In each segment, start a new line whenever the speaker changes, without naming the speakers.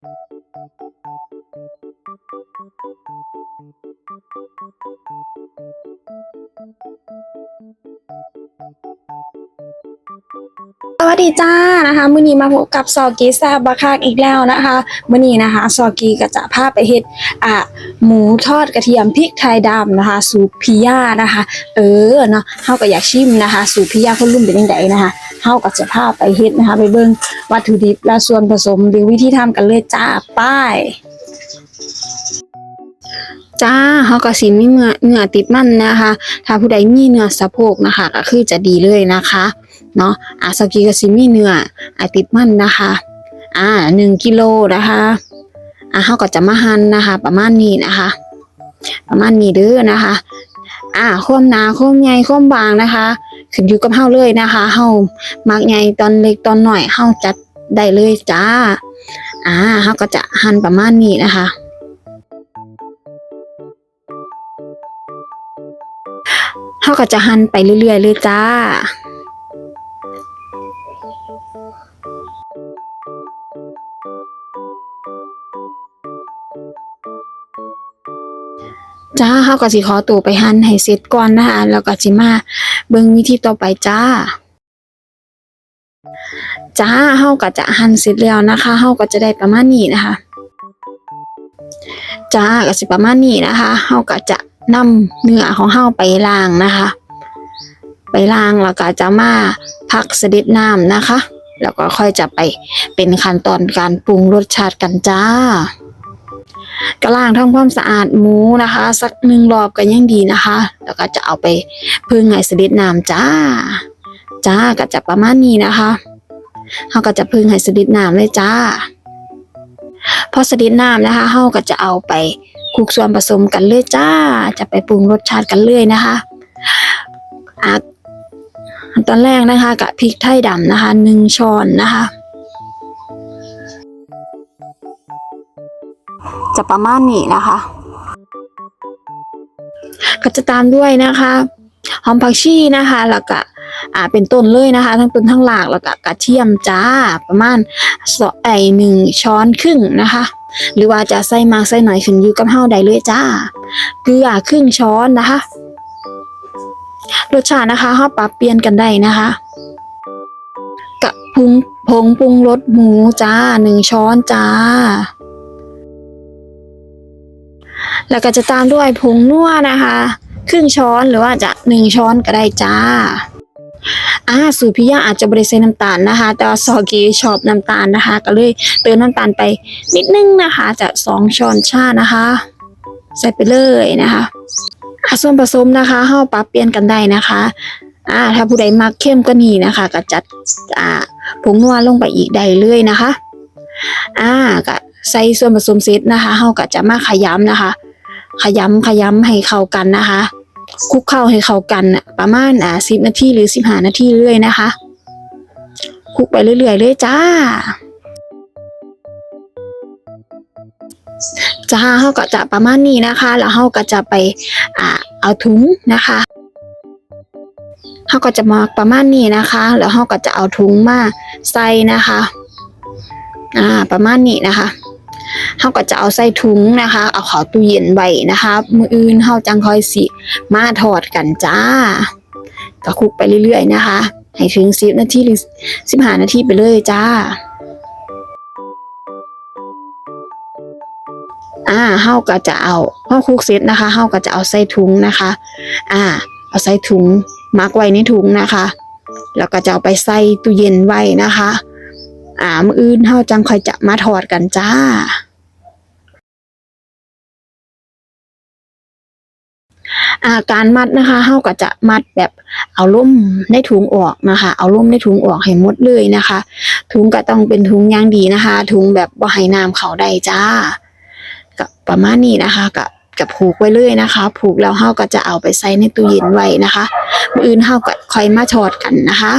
สวัสดีจ้านะคะมื้อนี้มาพบกับซอกีแซบบักคักอีกแล้วนะคะมื้อนี้นะคะซอกีก็จะพาไปเฮ็ดอะหมูทอดกระเทียมพริกไทยดำนะคะ สูตรพิยานะคะ เออเนาะเฮาก็อยากชิมนะคะ สูตรพิยาคนรุ่นเป็นจังไดนะคะ เฮาก็จะพาไปเฮ็ดนะคะ ไปเบิ่งวัตถุดิบและส่วนผสมหรือวิธีทำกันเลยจ้าป้ายจ้าเฮาก็สิมีเนื้อเนื้อติดมันนะคะ ถ้าผู้ใดมีเนื้อสะโพกนะคะ ก็คือจะดีเลยนะคะเนาะอาซากิก็สิมีเนื้ออาติดมันนะคะ อ่าหนึ่งกิโลนะคะอ่าเฮาก็จะมาหั่นนะคะ ประมาณนี้นะคะ ประมาณนี้เด้อนะคะ อ่าความหนาความใหญ่ความบางนะคะ ขึ้นอยู่กับเฮาเลยนะคะเฮามักใหญ่ตอนเล็กตอนหน้อยเฮาจัดได้เลยจ้า อ่าเฮาก็จะหั่นประมาณนี้นะคะเฮาก็จะหั่นไปเรื่อยๆเลยจ้าจ้าเฮาก็สิขอตัวไปหั่นให้เสร็จก่อนนะคะ แล้วก็สิมา เบิ่งวิธีต่อไปจ้า จ้าเฮาก็จะหั่นเสร็จแล้วนะคะเฮาก็จะได้ประมาณนี้นะคะ จ้าก็สิประมาณนี้นะคะเฮาก็จะนำเนื้อของเฮาไปล้างนะคะ ไปล้างแล้วก็จะมาพักเสด็จน้ำนะคะ แล้วก็ค่อยจะไปเป็นขั้นตอนการปรุงรสชาติกันจ้า ก็ล้างทำความสะอาดหมูนะคะ สักหนึ่งรอบก็ยังดีนะคะ แล้วก็จะเอาไปพึ่งให้เสดน้ำจ้า จ้าก็จะประมาณนี้นะคะเขาก็จะพึ่งให้เสดน้ำเลยจ้า พอสด็จน้ำนะคะเขาก็จะเอาไปคลุกส่วนผสมกันเลยจ้า จะไปปรุงรสชาติกันเลยนะคะอะตอนแรกนะคะกับพริกไทยดำนะคะหนึ่งช้อนนะคะ จะประมาณนี้นะคะ ก็จะตามด้วยนะคะหอมผักชีนะคะ แล้วก็อ่าเป็นต้นเลยนะคะ ทั้งต้นทั้งหลากแล้วก็กระเทียมจ้าประมาณสองไอหนึ่งช้อนครึ่งนะคะ หรือว่าจะใส่มากใส่หน่อยขึ้นอยู่กับเฮาได้เลยจ้า เกลือครึ่งช้อนนะคะ รสชาตินะคะเฮาปรับเปลี่ยนกันได้นะคะกะปรุงผงปรุงรสหมูจ้าหนึ่งช้อนจ้า แล้วก็จะตามด้วยผงนัวนะคะ ครึ่งช้อนหรือว่าจะหนึ่งช้อนก็ได้จ้าอ่าสูตรพี่ย่าอาจจะบริใส่น้ำตาลนะคะ แต่ว่าซอกีชอบน้ำตาลนะคะ ก็เลยเติมน้ำตาลไปนิดนึงนะคะจะสองช้อนชานะคะ ใส่ไปเลยนะคะอาส่วนผสมนะคะเฮาปรับเปลี่ยนกันได้นะคะอ่าถ้าผู้ใดมักเข้มก็นี่นะคะ ก็จัดอ่าผงนัวลงไปอีกได้เลยนะคะอ่าก็ใส่ส่วนผสมเสร็จนะคะเฮาก็จะมาขยำนะคะ ขยำขยำให้เข้ากันนะคะคลุกเข้าให้เข้ากันประมาณอ่าสิบนาทีหรือสิบห้านาทีเรื่อยนะคะคลุกไปเรื่อยๆเลยจ้าจ้าเฮาก็จะประมาณนี้นะคะ แล้วเฮาก็จะไปอ่าเอาถุงนะคะเฮาก็จะมาประมาณนี้นะคะ แล้วเฮาก็จะเอาถุงมาใส่นะคะ อ่า ประมาณนี้นะคะ เฮาก็จะเอาใส่ถุงนะคะ เอาเข้าตู้เย็นไว้นะคะ มื้ออื่นเฮาจังค่อยสิมาทอดกันจ้า ก็คลุกไปเรื่อยๆนะคะ ให้ถึง10นาทีหรือ15นาทีไปเลยจ้าอ่าเฮาก็จะเอาพอคลุกเสร็จนะคะเฮาก็จะเอาใส่ถุงนะคะ อ่า เอาใส่ถุงมักไว้ในถุงนะคะ แล้วก็จะเอาไปใส่ตู้เย็นไว้นะคะ อ่า มื้ออื่นเฮาจังค่อยจะมาทอดกันจ้า อาการมัดนะคะเฮาก็จะมัดแบบเอาล่มในถุงออกนะคะ เอาล่มในถุงออกให้หมดเลยนะคะ ถุงก็ต้องเป็นถุงยางดีนะคะ ถุงแบบบ่ให้น้ำเขาได้จ้าก็ประมาณนี้นะคะกับกับผูกไว้เลยนะคะ ผูกแล้วเฮาก็จะเอาไปใส่ในตู้เย็นไว้นะคะ อื่นเฮาก็ค่อยมาทอดกันนะคะ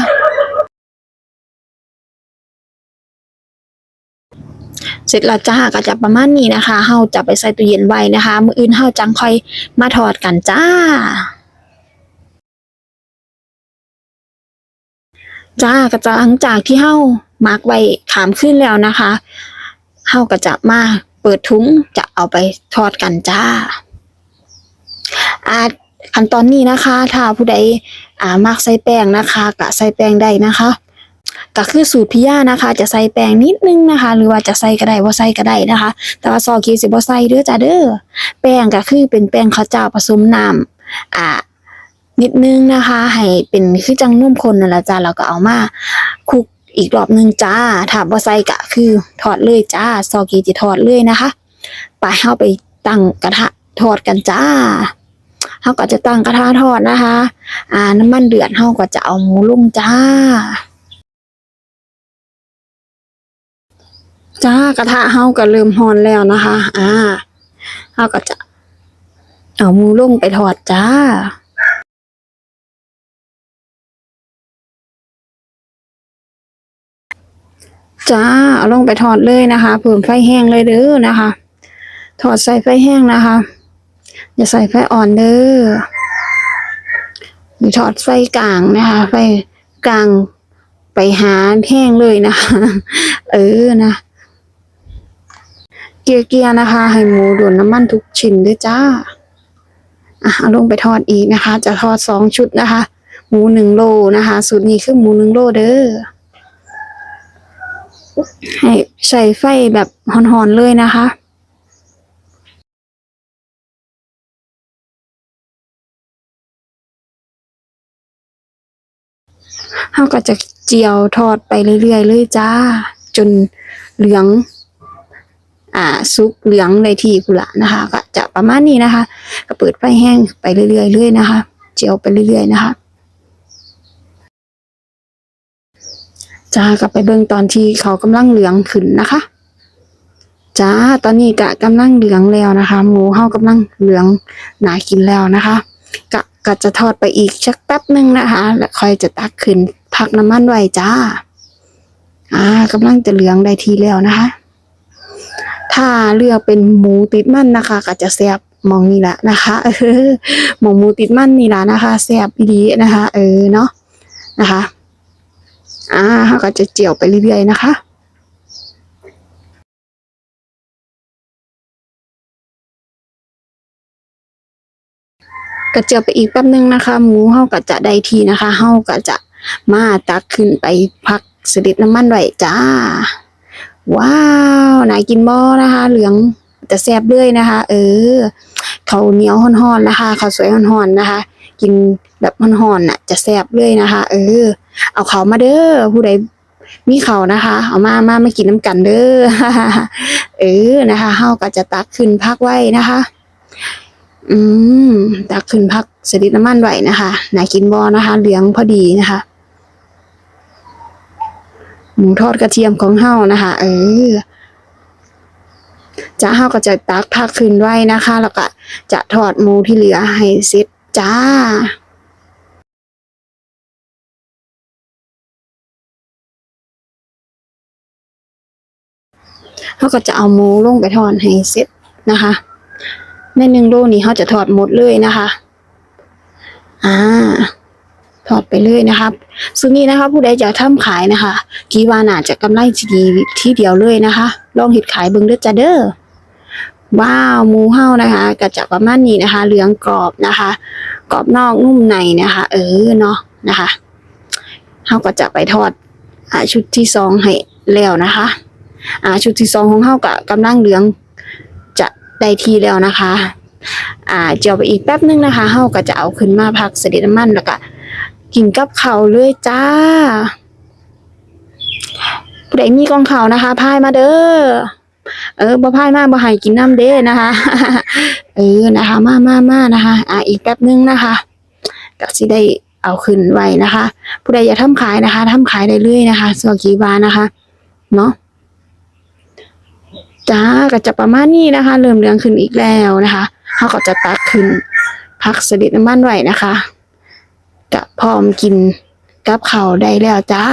เสร็จแล้วจ้าก็จะประมาณนี้นะคะเฮาจะไปใส่ตู้เย็นไว้นะคะ มื้ออื่นเฮาจังค่อยมาทอดกันจ้าจ้าก็จะหลังจากที่เฮามาร์กไว้ขามขึ้นแล้วนะคะเฮาก็จะมาเปิดถุงจะเอาไปทอดกันจ้าอ่าขั้นตอนนี้นะคะ ถ้าผู้ใดอ่ามักใส่แป้งนะคะ ก็ใส่แป้งได้นะคะ ก็คือสูตรพี่ย่านะคะ จะใส่แป้งนิดนึงนะคะ หรือว่าจะใส่ก็ได้ว่าใส่ก็ได้นะคะ แต่ว่าซอกีสิบ่ใส่เด้อจ้าเด้อแป้งก็คือเป็นแป้งข้าวเจ้าผสมน้ำอ่านิดนึงนะคะ ให้เป็นคือจังนุ่มคนนั่นแหละจ้าแล้วก็เอามาคลุกอีกรอบนึงจ้าถ้าบ่าใส่ก็คือทอดเลยจ้า ซอกีจะทอดเลยนะคะไปเฮาไปตั้งกระทะทอดกันจ้าเฮาก็จะตั้งกระทะทอดนะคะ อ่าน้ำมันเดือดเฮาก็จะเอาหมูลงจ้า จ้ากระทะเฮาก็เริ่มร้อนแล้วนะคะ อ่าเฮาก็จะ เอาหมูลงไปทอดจ้าจ้าเอาลงไปทอดเลยนะคะเพิ่มไฟแห้งเลยเด้อนะคะ ทอดใส่ไฟแห้งนะคะ อย่าใส่ไฟอ่อนเด้อหรือทอดไฟกลางนะคะ ไฟกลางไปหาแห้งเลยนะคะ เออนะ เกียร์เกียร์นะคะ ให้หมูโดนน้ำมันทุกชิ้นด้วยจ้าอะลงไปทอดอีกนะคะ จะทอดสองชุดนะคะ หมูหนึ่งโลนะคะสูตรนี้คือหมูหนึ่งโลเด้อให้ใส่ไฟแบบหอนๆเลยนะคะเราก็จะเจียวทอดไปเรื่อยๆเลยจ้า จนเหลือง อ่าซุกเหลืองในที่กุละนะคะ ก็จะประมาณนี้นะคะ ก็เปิดไฟแห้งไปเรื่อยๆเลยนะคะ เจียวไปเรื่อยๆนะคะจ้ากลับไปเบิ่งตอนที่เขากำลังเหลืองขึ้นนะคะจ้าตอนนี้กะกำลังเหลืองแล้วนะคะ หมูเฮากำลังเหลืองหนากินแล้วนะคะกะก็จะทอดไปอีกสักแป๊บหนึ่งนะคะ แล้วค่อยจะตักขึ้นพักน้ำมันไว้จ้า อ่ากำลังจะเหลืองได้ทีแล้วนะคะ ถ้าเลือกเป็นหมูติดมันนะคะก็จะแซ่บมองนี่แหละนะคะเออหมองหมูติดมันนี่แหละนะคะแซ่บดีนะคะ เออเนาะนะคะอ่าเขาก็จะเจียวไปเรื่อยๆนะคะก็เจียวไปอีกแป๊บนึงนะคะ หมูเฮาก็จะได้ทีนะคะเฮาก็จะมาตักขึ้นไปพักสด็จน้ำมันไว้จ้า ว้าวน่ากินบ่นะคะ เหลืองจะแซ่บเลยนะคะ เออข้าวเหนียวห่อนๆนะคะข้าวสวยห่อนๆนะคะ กินแบบห่อนๆน่ะ จะแซ่บเลยนะคะ เออ เอาเขามาเด้อผู้ใดมีเขานะคะ เอามามามากินน้ำกันเด้อเออนะคะเฮาก็จะตักขึ้นพักไว้นะคะ อืมตักขึ้นพักสดิดน้ำมันไว้นะคะน่ากินบอนะคะ เหลืองพอดีนะคะ หมูทอดกระเทียมของเฮานะคะ เออจ้าเฮาก็จะตักพักขึ้นไว้นะคะ แล้วก็จะทอดหมูที่เหลือให้เสร็จจ้าเขาก็จะเอาหมูลงไปทอดให้เสร็จนะคะ ในหนึ่งโลนี้เขาจะทอดหมดเลยนะคะ อ่า ทอดไปเลยนะครับซึ่งนี้นะคะ ผู้ใดจะทำขายนะคะ กีวาน่าจะกำไรดีที่เดียวเลยนะคะ ลองเห็ดขายเบิ่งเด้อจ้าเด้อว้าวหมูเฮานะคะก็จะประมาณนี้นะคะ เหลืองกรอบนะคะ กรอบนอกนุ่มในนะคะ เออเนาะนะคะเฮาก็จะไปทอดอชุดที่สองให้แล้วนะคะอ่าชุดที่สองของเฮาก็กำลังเหลืองจะได้ทีแล้วนะคะ อ่าเจียวไปอีกแป๊บนึงนะคะเฮาก็จะเอาขึ้นมาพักเสด็จน้ำมันแล้วก็ กินกับเขาเลยจ้าผู้ใดมีกองเขานะคะพายมาเด้อเออบ่พายมาบ่ให้กินน้ำเด้นะคะ เออนะคะ มามามานะคะ อ่าอีกแป๊บนึงนะคะก็สิได้เอาขึ้นไว้นะคะ ผู้ใดอยากทำขายนะคะทำขายได้เลยนะคะสวกีบานะคะ เนาะจ้าก็จะประมาณนี้นะคะ เริ่มเหลืองขึ้นอีกแล้วนะคะเขาก็จะตักขึ้นพักสด็จน้ำมันไว้นะคะ กะพร้อมกินกับเขาได้แล้วจ้า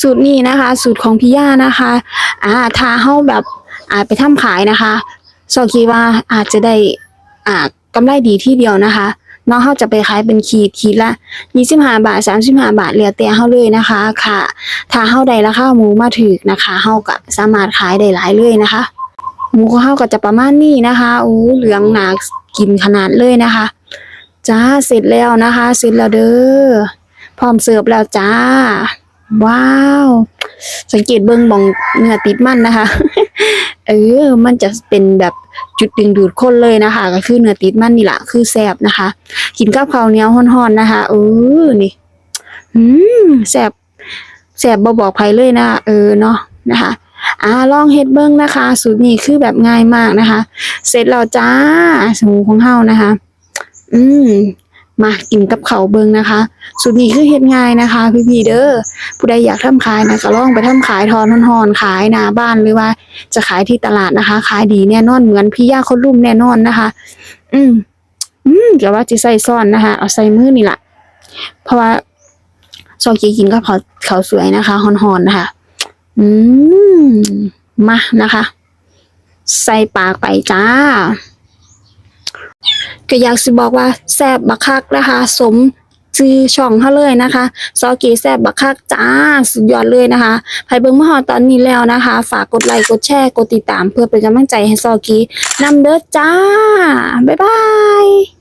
สูตรนี้นะคะ สูตรของพี่ย่านะคะอ่าถ้าเฮาแบบอ่าไปทำขายนะคะสอกีว่าอาจจะได้อ่ากำไรดีที่เดียวนะคะเนาะเฮาจะไปขายเป็นขีดขีดละ25บาท35บาทแล้วแต่เฮาเลยนะคะ ค่ะ ถ้าเฮาได้ราคาหมูมาถูกนะคะเฮาก็สามารถขายได้หลายเลยนะคะ หมูของเฮาก็จะประมาณนี้นะคะโอ้เหลืองหนากินขนาดเลยนะคะ จ้าเสร็จแล้วนะคะ เสร็จแล้วเด้อพร้อมเสิร์ฟแล้วจ้า ว้าว สังเกตเบิ่งหมองเนื้อติดมันนะคะ เออ มันจะเป็นแบบจุดดึงดูดคนเลยนะคะ ก็คือเนื้อติดมันนี่แหละคือแซบนะคะ กินกับข้าวเหนียวฮ้อนๆนะคะเออนี่อืมแซบแซบบ่บอกใครเลยนะ เออเนาะนะคะอ่าลองเฮ็ดเบิ่งนะคะ สูตรนี้คือแบบง่ายมากนะคะ เสร็จแล้วจ้าสมูของเฮานะคะ อืมมากินกับเขาเบิงนะคะสูตรนี้คือเฮ็ดง่ายนะคะ พี่ๆเด้อผู้ใดอยากทำขายนะก็ลองไปทำขายทอนหอนขายหน้าบ้านหรือว่า จะขายที่ตลาดนะคะ ขายดีแน่นอนเหมือนพี่ย่าคนรุ่มแน่นอนนะคะ อืมอืมเดี๋ยวว่าจะใส่ซ่อนนะคะ เอาใส่มือนี่แหละเพราะว่าซอยกินกับเขาเขาสวยนะคะหอนๆนะคะ อืมมานะคะ ใส่ปากไปจ้า ก็อยากสิบอกว่าแซบบักคักนะคะสมชื่อช่องเขาเลยนะคะ ซอกีแซบบักคักจ้าสุดยอดเลยนะคะใครเบิ้งมาฮอดตอนนี้แล้วนะคะ ฝากกดไลค์กดแชร์กดติดตามเพื่อเป็นกำลังใจให้ซอกีนำเด้อจ้า บ๊ายบาย